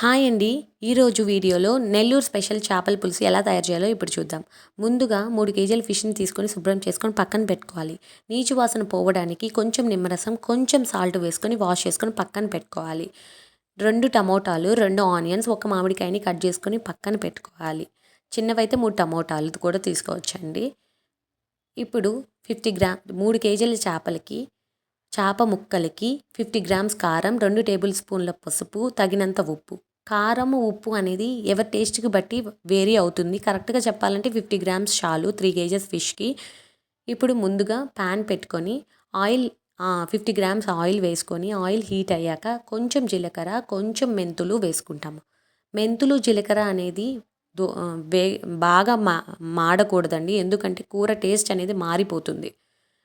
Hi అండి. ఈరోజు వీడియోలో నెల్లూరు స్పెషల్ చేపల పులుసు ఎలా తయారు చేయాలో ఇప్పుడు చూద్దాం. ముందుగా మూడు కేజీల ఫిష్ని తీసుకొని శుభ్రం చేసుకొని పక్కన పెట్టుకోవాలి. నీచు వాసన పోవడానికి కొంచెం నిమ్మరసం కొంచెం సాల్ట్ వేసుకొని వాష్ చేసుకొని పక్కన పెట్టుకోవాలి. రెండు టమోటాలు రెండు ఆనియన్స్ ఒక మామిడికాయని కట్ చేసుకొని పక్కన పెట్టుకోవాలి. చిన్నవైతే మూడు టమోటాలు కూడా తీసుకోవచ్చండి. ఇప్పుడు ఫిఫ్టీ గ్రామ్ మూడు కేజీల చేపలకి చేప ముక్కలకి ఫిఫ్టీ గ్రామ్స్ కారం రెండు టేబుల్ స్పూన్ల పసుపు తగినంత ఉప్పు. కారం ఉప్పు అనేది ఎవరి టేస్ట్కి బట్టి వేరీ అవుతుంది. కరెక్ట్గా చెప్పాలంటే ఫిఫ్టీ గ్రామ్స్ చాలు త్రీ కేజెస్ ఫిష్కి. ఇప్పుడు ముందుగా ప్యాన్ పెట్టుకొని ఆయిల్ ఫిఫ్టీ గ్రామ్స్ ఆయిల్ వేసుకొని ఆయిల్ హీట్ అయ్యాక కొంచెం జీలకర్ర కొంచెం మెంతులు వేసుకుంటాము. మెంతులు జీలకర్ర అనేది దో వే బాగా మా మాడకూడదండి. ఎందుకంటే కూర టేస్ట్ అనేది మారిపోతుంది.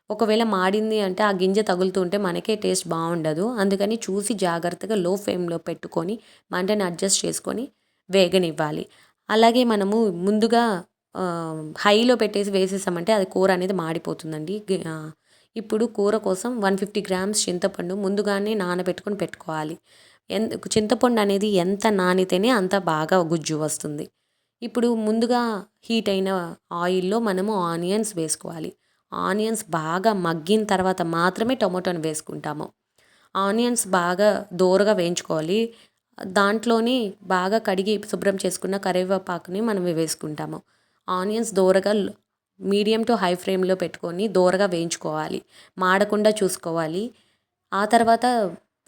ఒకవేళ మాడింది అంటే ఆ గింజ తగులుతుంటే మనకే టేస్ట్ బాగుండదు. అందుకని చూసి జాగ్రత్తగా లో ఫ్లేమ్లో పెట్టుకొని మంటని అడ్జస్ట్ చేసుకొని వేగనివ్వాలి. అలాగే మనము ముందుగా హైలో పెట్టేసి వేసేసామంటే అది కూర అనేది మాడిపోతుందండి. ఇప్పుడు కూర కోసం వన్ ఫిఫ్టీ గ్రామ్స్ చింతపండు ముందుగానే నానబెట్టుకొని పెట్టుకోవాలి. ఎంత చింతపండు అనేది ఎంత నానితేనే అంత బాగా గుజ్జు వస్తుంది. ఇప్పుడు ముందుగా హీట్ అయిన ఆయిల్లో మనము ఆనియన్స్ వేసుకోవాలి. ఆనియన్స్ బాగా మగ్గిన తర్వాత మాత్రమే టొమాటోని వేసుకుంటాము. ఆనియన్స్ బాగా దోరగా వేయించుకోవాలి. దాంట్లోని బాగా కడిగి శుభ్రం చేసుకున్న కరివేపాకుని మనం వేసుకుంటాము. ఆనియన్స్ దోరగా మీడియం టు హై ఫ్లేమ్లో పెట్టుకొని దోరగా వేయించుకోవాలి. మాడకుండా చూసుకోవాలి. ఆ తర్వాత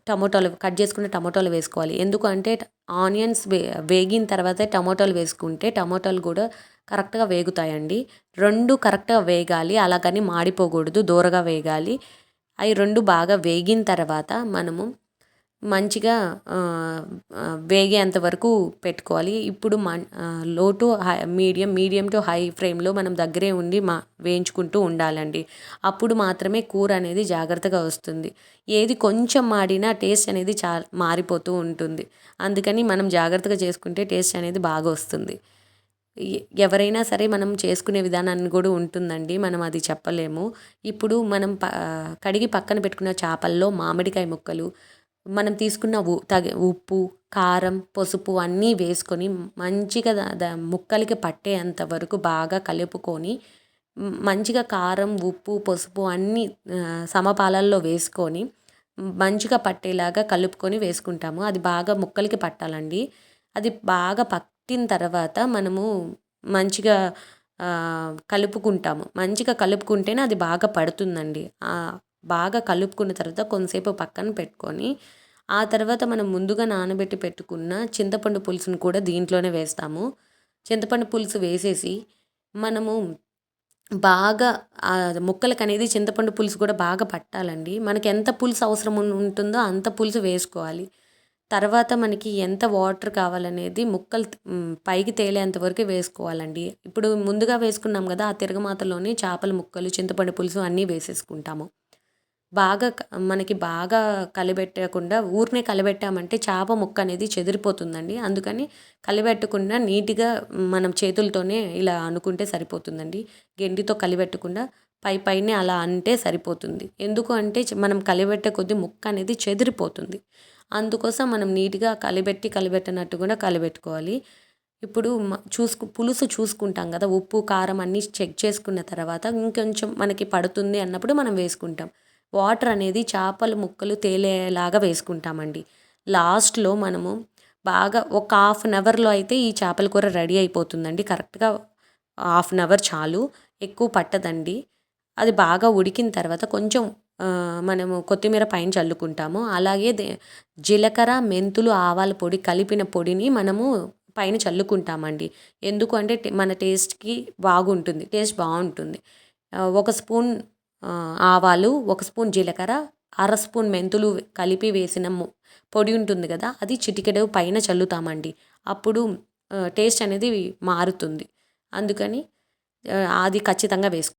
టమోటాలు కట్ చేసుకున్న టమోటాలు వేసుకోవాలి. ఎందుకంటే ఆనియన్స్ వే వేగిన తర్వాతే టమోటాలు వేసుకుంటే టమోటాలు కూడా కరెక్ట్గా వేగుతాయండి. రెండు కరెక్ట్గా వేగాలి అలాగని మాడిపోకూడదు దూరగా వేగాలి. అవి రెండు బాగా వేగిన తర్వాత మనము మంచిగా వేగేంత వరకు పెట్టుకోవాలి. ఇప్పుడు మన్లో to high medium medium to high ఫ్లేమ్లో మనం దగ్గరే ఉండి మా వేయించుకుంటూ ఉండాలండి. అప్పుడు మాత్రమే కూర అనేది జాగ్రత్తగా వస్తుంది. ఏది కొంచెం మాడినా టేస్ట్ అనేది చా మారిపోతూ ఉంటుంది. అందుకని మనం జాగ్రత్తగా చేసుకుంటే టేస్ట్ అనేది బాగా వస్తుంది. ఎవరైనా సరే మనం చేసుకునే విధానాన్ని కూడా ఉంటుందండి. మనం అది చెప్పలేము. ఇప్పుడు మనం ప కడిగి పక్కన పెట్టుకున్న చేపల్లో మామిడికాయ ముక్కలు మనం తీసుకున్న ఉ తగ ఉప్పు కారం పసుపు అన్నీ వేసుకొని మంచిగా ద ముక్కలకి పట్టేంత వరకు బాగా కలుపుకొని మంచిగా కారం ఉప్పు పసుపు అన్నీ సమపాలల్లో వేసుకొని మంచిగా పట్టేలాగా కలుపుకొని వేసుకుంటాము. అది బాగా ముక్కలకి పట్టాలండి. అది బాగా పట్టిన తర్వాత మనము మంచిగా కలుపుకుంటాము. మంచిగా కలుపుకుంటేనే అది బాగా పడుతుందండి. బాగా కలుపుకున్న తర్వాత కొంతసేపు పక్కన పెట్టుకొని ఆ తర్వాత మనం ముందుగా నానబెట్టి పెట్టుకున్న చింతపండు పులుసును కూడా దీంట్లోనే వేస్తాము. చింతపండు పులుసు వేసేసి మనము బాగా ముక్కలకు అనేది చింతపండు పులుసు కూడా బాగా పట్టాలండి. మనకి ఎంత పులుసు అవసరం ఉంటుందో అంత పులుసు వేసుకోవాలి. తర్వాత మనకి ఎంత వాటర్ కావాలనేది ముక్కలు పైకి తేలేంత వరకు వేసుకోవాలండి. ఇప్పుడు ముందుగా వేసుకున్నాం కదా ఆ తిరగమాతలోనే చేపల ముక్కలు చింతపండు పులుసు అన్నీ వేసేసుకుంటాము. బాగా మనకి బాగా కలిపెట్టకుండా ఊరినే కలిపెట్టామంటే చేప ముక్క అనేది చెదిరిపోతుందండి. అందుకని కలిపెట్టకుండా నీట్గా మనం చేతులతోనే ఇలా అనుకుంటే సరిపోతుందండి. గెండితో కలిపెట్టకుండా పై పైనే అలా అంటే సరిపోతుంది. ఎందుకు అంటే మనం కలిపెట్టే కొద్దీ ముక్క అనేది చెదిరిపోతుంది. అందుకోసం మనం నీట్గా కలిపెట్టి కలిపెట్టినట్టు కూడా కలిపెట్టుకోవాలి. ఇప్పుడు చూసుకు పులుసు చూసుకుంటాం కదా ఉప్పు కారం అన్నీ చెక్ చేసుకున్న తర్వాత ఇంకొంచెం మనకి పడుతుంది అన్నప్పుడు మనం వేసుకుంటాం. వాటర్ అనేది చేపల ముక్కలు తేలేలాగా వేసుకుంటామండి. లాస్ట్లో మనము బాగా ఒక హాఫ్ అన్ అవర్లో అయితే ఈ చేపల కూర రెడీ అయిపోతుందండి. కరెక్ట్గా హాఫ్ అన్ అవర్ చాలు ఎక్కువ పట్టదండి. అది బాగా ఉడికిన తర్వాత కొంచెం మనము కొత్తిమీర పైన చల్లుకుంటాము. అలాగే జీలకర్ర మెంతులు ఆవాల పొడి కలిపిన పొడిని మనము పైన చల్లుకుంటామండి. ఎందుకు అంటే మన టేస్ట్కి బాగుంటుంది టేస్ట్ బాగుంటుంది. ఒక స్పూన్ ఆవాలు ఒక స్పూన్ జీలకర్ర అర స్పూన్ మెంతులు కలిపి వేసిన పొడి ఉంటుంది కదా అది చిటికెడు పైన చల్లుతామండి. అప్పుడు టేస్ట్ అనేది మారుతుంది. అందుకని అది ఖచ్చితంగా వేసుకో